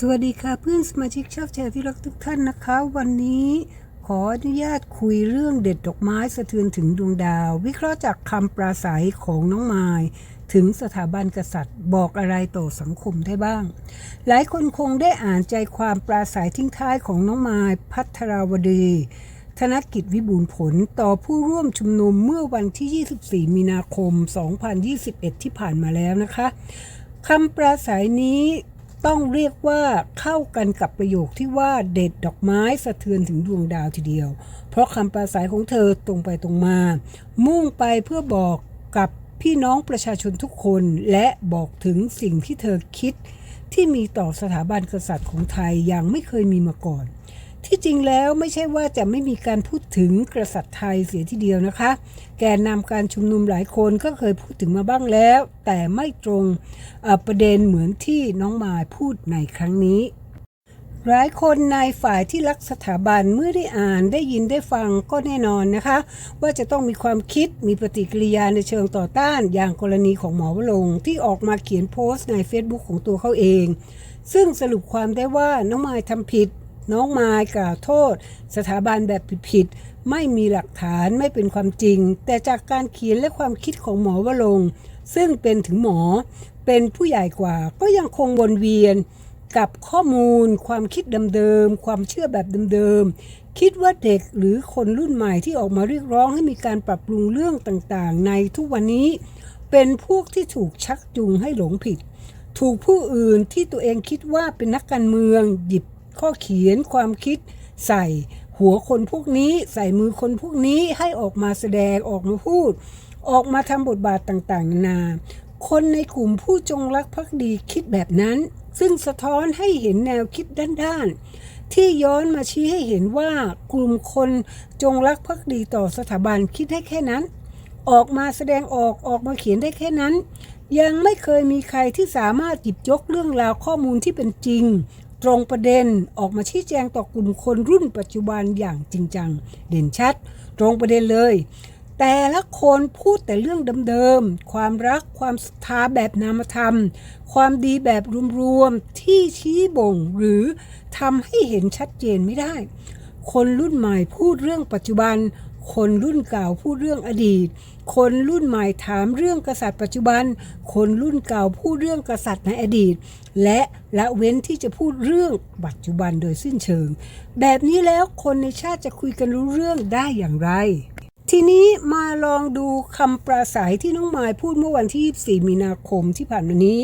สวัสดีค่ะเพื่อนสมาชิกชอบแชร์ที่รักทุกท่านนะคะ วันนี้ขออนุญาตคุยเรื่องเด็ดดอกไม้สะเทือนถึงดวงดาว วิเคราะห์จากคำปราศัยของน้องไมายถึงสถาบันกษัตริย์บอกอะไรต่อสังคมได้บ้าง หลายคนคงได้อ่านใจความปราศัยทิ้งท้ายของน้องไมายพัทราวดี ธนกิจวิบูลย์ผลต่อผู้ร่วมชุมนุมเมื่อวันที่ 24 มีนาคม 2021 ที่ผ่านมาแล้วนะคะคำปราศัยนี้ ต้องเรียกว่าเข้ากันกับประโยคที่ว่าเด็ดดอกไม้สะเทือนถึงดวงดาวทีเดียว เพราะคำปราศัยของเธอตรงไปตรงมา มุ่งไปเพื่อบอกกับพี่น้องประชาชนทุกคนและบอกถึงสิ่งที่เธอคิดที่มีต่อสถาบันกษัตริย์ของไทยอย่างไม่เคยมีมาก่อน ที่จริงแล้วไม่ใช่ว่าจะไม่มีการพูดถึงกษัตริย์ไทยเสียทีเดียวนะคะ แกนนำการชุมนุมหลายคนก็เคยพูดถึงมาบ้างแล้ว แต่ไม่ตรงประเด็นเหมือนที่น้องมายพูดในครั้งนี้หลายคนในฝ่ายที่รักสถาบันเมื่อได้อ่านได้ยินได้ฟังก็แน่นอนนะคะ ว่าจะต้องมีความคิดมีปฏิกิริยาในเชิงต่อต้าน อย่างกรณีของหมอวรงที่ออกมาเขียนโพสต์ใน Facebook ของตัวเขาเอง ซึ่งสรุปความได้ว่าน้องมายทำผิด น้องมายกล่าวโทษ สถาบันแบบผิดๆไม่มีหลักฐานไม่เป็นความจริง แต่จากการเขียนและความคิดของหมอวรงซึ่งเป็นถึงหมอเป็นผู้ใหญ่กว่าก็ยังคงวนเวียนกับข้อมูล ความคิดเดิมๆความเชื่อแบบเดิมๆคิดว่าเด็กหรือคนรุ่นใหม่ที่ออกมาเรียกร้องให้มีการปรับปรุงเรื่องต่างๆ ในทุกวันนี้เป็นพวกที่ถูกชักจูงให้หลงผิด ถูกผู้อื่นที่ตัวเองคิดว่าเป็นนักการเมืองหยิบ ข้อเขียนความคิดใส่หัวคนพวกนี้ ใส่มือคนพวกนี้ให้ออกมาแสดงออกมาพูด ออกมาทำบทบาทต่างๆนานาคนในกลุ่มผู้จงรักภักดีคิดแบบนั้น ซึ่งสะท้อนให้เห็นแนวคิดด้านๆ ที่ย้อนมาชี้ให้เห็นว่ากลุ่มคนจงรักภักดีต่อสถาบันคิดได้แค่นั้น ออกมาแสดงออกออกมาเขียนได้แค่นั้น ยังไม่เคยมีใครที่สามารถหยิบยกเรื่องราวข้อมูลที่เป็นจริง ตรงประเด็นออกมาชี้แจงต่อกลุ่มคนรุ่นปัจจุบันอย่างจริงจัง เด่นชัด ตรงประเด็นเลย แต่ละคนพูดแต่เรื่องเดิมๆ ความรักความศรัทธาแบบนามธรรม ความดีแบบรวมๆ ที่ชี้บ่งหรือทำให้เห็นชัดเจนไม่ได้ คนรุ่นใหม่พูดเรื่องปัจจุบัน คนรุ่นเก่าพูดเรื่องอดีต คนรุ่นใหม่ถามเรื่องกษัตริย์ปัจจุบัน คนรุ่นเก่าพูดเรื่องกษัตริย์ในอดีต และละเว้นที่จะพูดเรื่องปัจจุบันโดยสิ้นเชิง แบบนี้แล้วคนในชาติจะคุยกันรู้เรื่องได้อย่างไรทีนี้มาลองดูคำปราศัยที่น้องมายพูดเมื่อวันที่ 24 มีนาคมที่ผ่านมานี้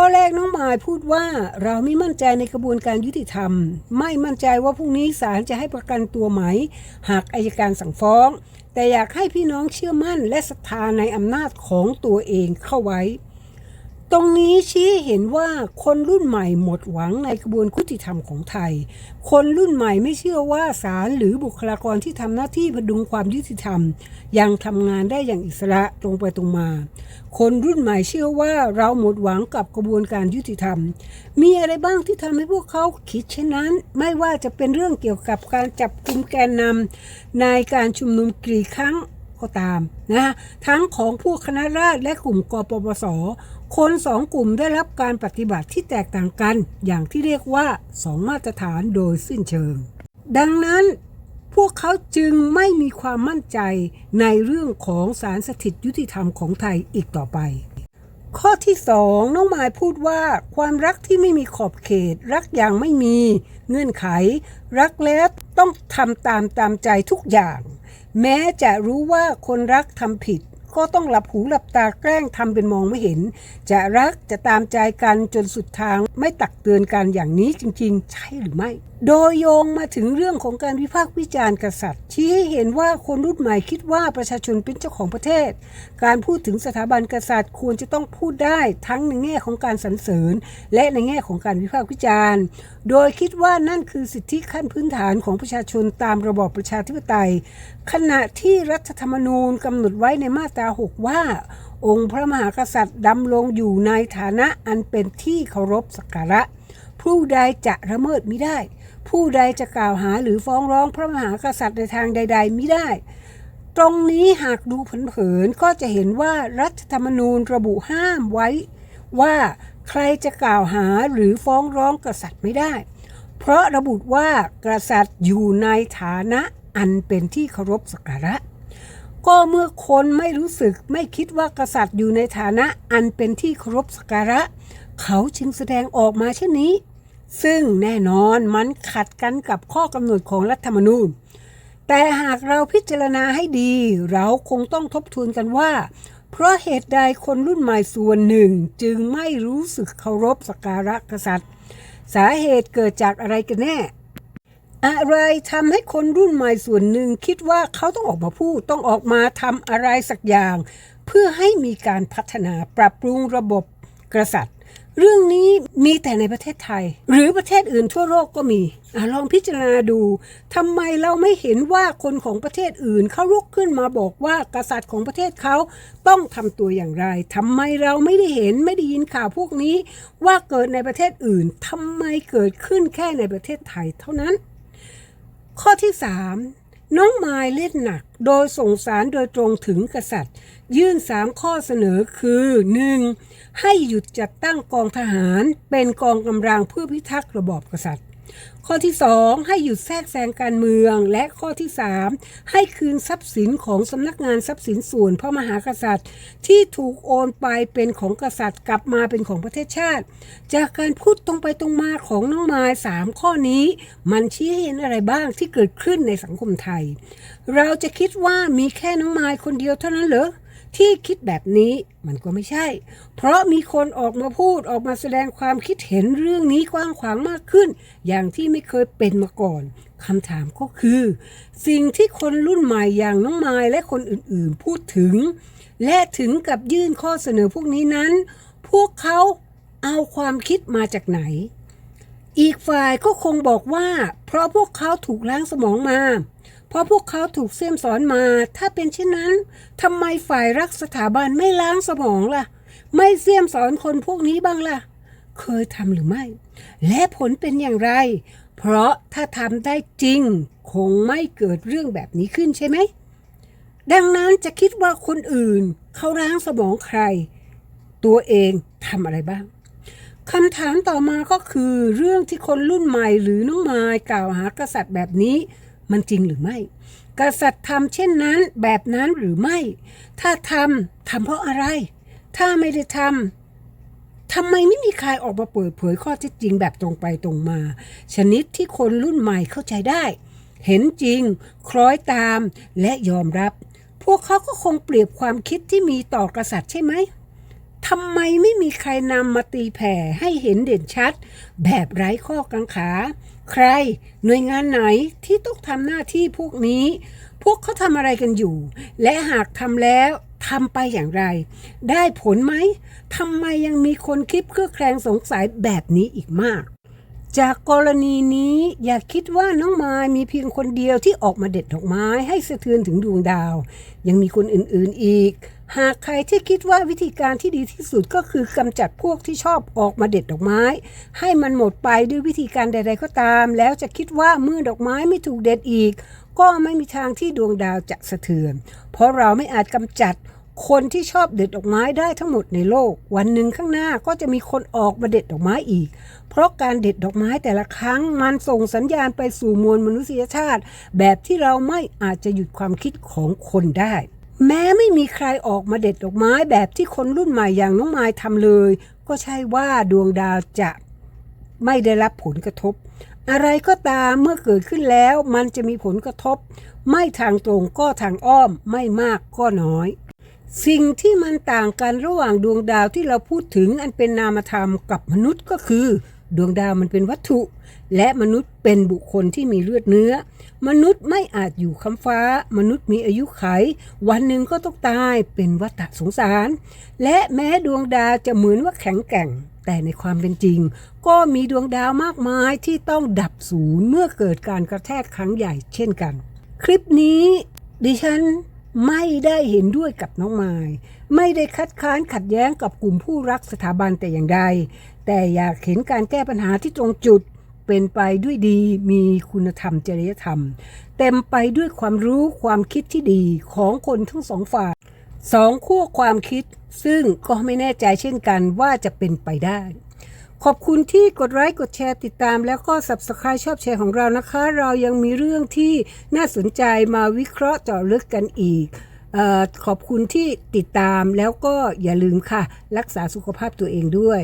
ข้อแรกน้องหมายพูดว่าเราไม่มั่นใจในกระบวนการยุติธรรม ไม่มั่นใจว่าพรุ่งนี้ศาลจะให้ประกันตัวไหม หากอายการสั่งฟ้อง แต่อยากให้พี่น้องเชื่อมั่นและศรัทธาในอำนาจของตัวเองเข้าไว้ ตรงนี้ชี้เห็นว่าคนรุ่นใหม่หมดหวังในกระบวนการยุติธรรมของไทย คนรุ่นใหม่ไม่เชื่อว่าศาลหรือบุคลากรที่ทำหน้าที่พดุงความยุติธรรม ยังทำงานได้อย่างอิสระตรงไปตรงมา คนรุ่นใหม่เชื่อว่าเราหมดหวังกับกระบวนการยุติธรรม มีอะไรบ้างที่ทำให้พวกเขาคิดเช่นนั้น ไม่ว่าจะเป็นเรื่องเกี่ยวกับการจับกลุ่มแกนนำในการชุมนุมกี่ครั้ง ก็ตามนะทั้งของผู้คณะราษฎรและกลุ่มกปปส คนสองกลุ่มได้รับการปฏิบัติที่แตกต่างกัน อย่างที่เรียกว่าสองมาตรฐานโดยสิ้นเชิง ดังนั้นพวกเขาจึงไม่มีความมั่นใจในเรื่องของสารสถิตยุติธรรมของไทยอีกต่อไป ข้อที่สองน้องหมายพูดว่า ความรักที่ไม่มีขอบเขต รักอย่างไม่มี เงื่อนไข รักแล้วต้องทำตามตามใจทุกอย่าง แม้จะรู้ว่าคนรักทำผิด ก็ต้องหลับหูหลับตาแกล้งทำเป็นมองไม่เห็น จะรักจะตามใจกันจนสุดทางไม่ตักเตือนกันอย่างนี้จริง ๆ ใช่หรือไม่โดยโยงมาถึงเรื่องของการวิพากษ์วิจารณ์กษัตริย์ ชี้ให้เห็นว่าคนรุ่นใหม่คิดว่าประชาชนเป็นเจ้าของประเทศ การพูดถึงสถาบันกษัตริย์ ควรจะต้องพูดได้ทั้งในแง่ของการสรรเสริญ และในแง่ของการวิพากษ์วิจารณ์ โดยคิดว่านั่นคือสิทธิขั้นพื้นฐานของประชาชนตามระบอบประชาธิปไตย ขณะที่รัฐธรรมนูญกำหนดไว้ในมาตรา 6 ว่า องค์พระมหากษัตริย์ดำรงอยู่ในฐานะอันเป็นที่เคารพสักการะ ผู้ใดจะละเมิดไมิได้ ผู้ใดจะกล่าวหาหรือฟ้องร้องพระมหากษัตริย์ในทางใดๆมิได้ ตรงนี้หากดูเผินๆก็จะเห็นว่ารัฐธรรมนูญระบุห้ามไว้ ว่าใครจะกล่าวหาหรือฟ้องร้องกษัตริย์ไม่ได้ เพราะระบุว่ากษัตริย์อยู่ในฐานะอันเป็นที่เคารพสักการะ ก็เมื่อคนไม่รู้สึกไม่คิดว่ากษัตริย์อยู่ในฐานะอันเป็นที่เคารพสักการะ เขาจึงแสดงออกมาเช่นนี้ ซึ่งแน่นอนมันขัดกันกับข้อกำหนดของรัฐธรรมนูญ แต่หากเราพิจารณาให้ดี เราคงต้องทบทวนกันว่า เพราะเหตุใดคนรุ่นใหม่ส่วนหนึ่งจึงไม่รู้สึกเคารพสักการะกษัตริย์ สาเหตุเกิดจากอะไรกันแน่ อะไรทำให้คนรุ่นใหม่ส่วนหนึ่งคิดว่าเขาต้องออกมาพูดต้องออกมาทำอะไรสักอย่าง เพื่อให้มีการพัฒนาปรับปรุงระบบกษัตริย์ เรื่องนี้มีแต่ในประเทศไทย หรือประเทศอื่นทั่วโลกก็มีอลองพิจารณาดูทำไมเราไม่เห็นว่าคนของประเทศอื่นเขาลุกขึ้นมาบอกว่ากษัตริย์ของประเทศเขาต้องทำตัวอย่างไรทำไมเราไม่ได้เห็นไม่ได้ยินข่าวพวกนี้ ว่าเกิดในประเทศอื่นทำไมเกิดขึ้นแค่ในประเทศไทยเท่านั้น ข้อที่ 3 น้องมายเล่นหนัก โดยส่งสารโดยตรงถึงกษัตริย์ ยื่นสามข้อเสนอคือ 1. ให้หยุดจัดตั้งกองทหารเป็นกองกำลังเพื่อพิทักษ์ระบอบกษัตริย์ ข้อที่ 2 ให้หยุดแทรกแซงการเมือง และข้อที่ 3 ให้คืนทรัพย์สินของสำนักงานทรัพย์สินส่วนพระมหากษัตริย์ ที่ถูกโอนไปเป็นของกษัตริย์กลับมาเป็นของประเทศชาติ จากการพูดตรงไปตรงมาของน้องมายสามข้อนี้ มันชี้ให้เห็นอะไรบ้างที่เกิดขึ้นในสังคมไทย เราจะคิดว่ามีแค่น้องมายคนเดียวเท่านั้นเหรอ ที่คิดแบบนี้มันก็ไม่ใช่ เพราะมีคนออกมาพูดออกมาแสดงความคิดเห็นเรื่องนี้กว้างขวางมากขึ้น อย่างที่ไม่เคยเป็นมาก่อนคำถามก็คือ สิ่งที่คนรุ่นใหม่อย่างน้องไมายและคนอื่นๆ พูดถึง และถึงกับยื่นข้อเสนอพวกนี้นั้น พวกเขาเอาความคิดมาจากไหน อีกฝ่ายก็คงบอกว่า เพราะพวกเขาถูกล้างสมองมา เพราะพวกเขาถูกเสี่ยมสอนมา ถ้าเป็นเช่นนั้นทำไมฝ่ายรักสถาบันไม่ล้างสมองล่ะ ไม่เสี่ยมสอนคนพวกนี้บ้างล่ะ เคยทำหรือไม่ และผลเป็นอย่างไร เพราะถ้าทำได้จริง คงไม่เกิดเรื่องแบบนี้ขึ้นใช่ไหม ดังนั้นจะคิดว่าคนอื่นเขาล้างสมองใคร ตัวเองทำอะไรบ้างคำถามต่อมาก็คือเรื่องที่คนรุ่นใหม่หรือน้องมายกล่าวหากษัตริย์แบบนี้ มันจริงหรือไม่ กษัตริย์ทำเช่นนั้นแบบนั้นหรือไม่ ถ้าทำทำเพราะอะไร ถ้าไม่ได้ทำทำไมไม่มีใครออกมาเปิดเผยข้อเท็จจริงแบบตรงไปตรงมา ชนิดที่คนรุ่นใหม่เข้าใจได้ เห็นจริง คล้อยตามและยอมรับ พวกเขาก็คงเปรียบความคิดที่มีต่อกษัตริย์ใช่ไหม ทำไมไม่มีใครนำมาตีแผ่ให้เห็นเด่นชัด แบบไร้ข้อกังขา ใครหน่วยงานไหนที่ต้องทำหน้าที่พวกนี้ พวกเขาทำอะไรกันอยู่ และหากทำแล้วทำไปอย่างไร ได้ผลไหมทำไมยังมีคนคิดเครือแคลงสงสัยแบบนี้อีกมาก จากกรณีนี้อย่าคิดว่าน้องไม้มีเพียงคนเดียวที่ออกมาเด็ดดอกไม้ให้สะเทือนถึงดวงดาว ยังมีคนอื่นๆอีก หากใครที่คิดว่าวิธีการที่ดีที่สุดก็คือกำจัดพวกที่ชอบออกมาเด็ดดอกไม้ ให้มันหมดไปด้วยวิธีการใด ๆ ก็ตาม แล้วจะคิดว่าเมื่อดอกไม้ไม่ถูกเด็ดอีก ก็ไม่มีทางที่ดวงดาวจะสะเทือน เพราะเราไม่อาจกำจัดคนที่ชอบเด็ดดอกไม้ได้ทั้งหมดในโลก วันหนึ่งข้างหน้าก็จะมีคนออกมาเด็ดดอกไม้อีก เพราะการเด็ดดอกไม้แต่ละครั้งมันส่งสัญญาณไปสู่มวลมนุษยชาติ แบบที่เราไม่อาจจะหยุดความคิดของคนได้ แม้ไม่มีใครออกมาเด็ดดอกไม้แบบที่คนรุ่นใหม่อย่างน้องไม้ทำเลย ก็ใช่ว่าดวงดาวจะไม่ได้รับผลกระทบ อะไรก็ตามเมื่อเกิดขึ้นแล้วมันจะมีผลกระทบ ไม่ทางตรงก็ทางอ้อมไม่มากก็น้อย สิ่งที่มันต่างกันระหว่างดวงดาวที่เราพูดถึงอันเป็นนามธรรมกับมนุษย์ก็คือ ดวงดาวมันเป็นวัตถุ และมนุษย์เป็นบุคคลที่มีเลือดเนื้อ มนุษย์ไม่อาจอยู่คำฟ้า มนุษย์มีอายุไข วันหนึ่งก็ต้องตายเป็นวัฏสงสาร และแม้ดวงดาวจะเหมือนว่าแข็งแกร่ง แต่ในความเป็นจริง ก็มีดวงดาวมากมายที่ต้องดับศูนย์เมื่อเกิดการกระแทกครั้งใหญ่เช่นกัน คลิปนี้ดิฉันไม่ได้เห็นด้วยกับน้องไม้ไม่ได้คัดค้านขัดแย้งกับกลุ่มผู้รักสถาบันแต่อย่างใด แต่อยากเห็นการแก้ปัญหาที่ตรงจุดเป็นไปด้วยดีมีคุณธรรมจริยธรรม เต็มไปด้วยความรู้ความคิดที่ดีของคนทั้งสองฝ่ายสองขั้วความคิด ซึ่งก็ไม่แน่ใจเช่นกันว่าจะเป็นไปได้ ขอบคุณที่กดไลค์กดแชร์ติดตาม แล้วก็ Subscribe ชอบแชร์ของเรานะคะ เรายังมีเรื่องที่น่าสนใจมาวิเคราะห์เจาะลึกกันอีกออขอบคุณที่ติดตามแล้วก็อย่าลืมค่ะ รักษาสุขภาพตัวเองด้วย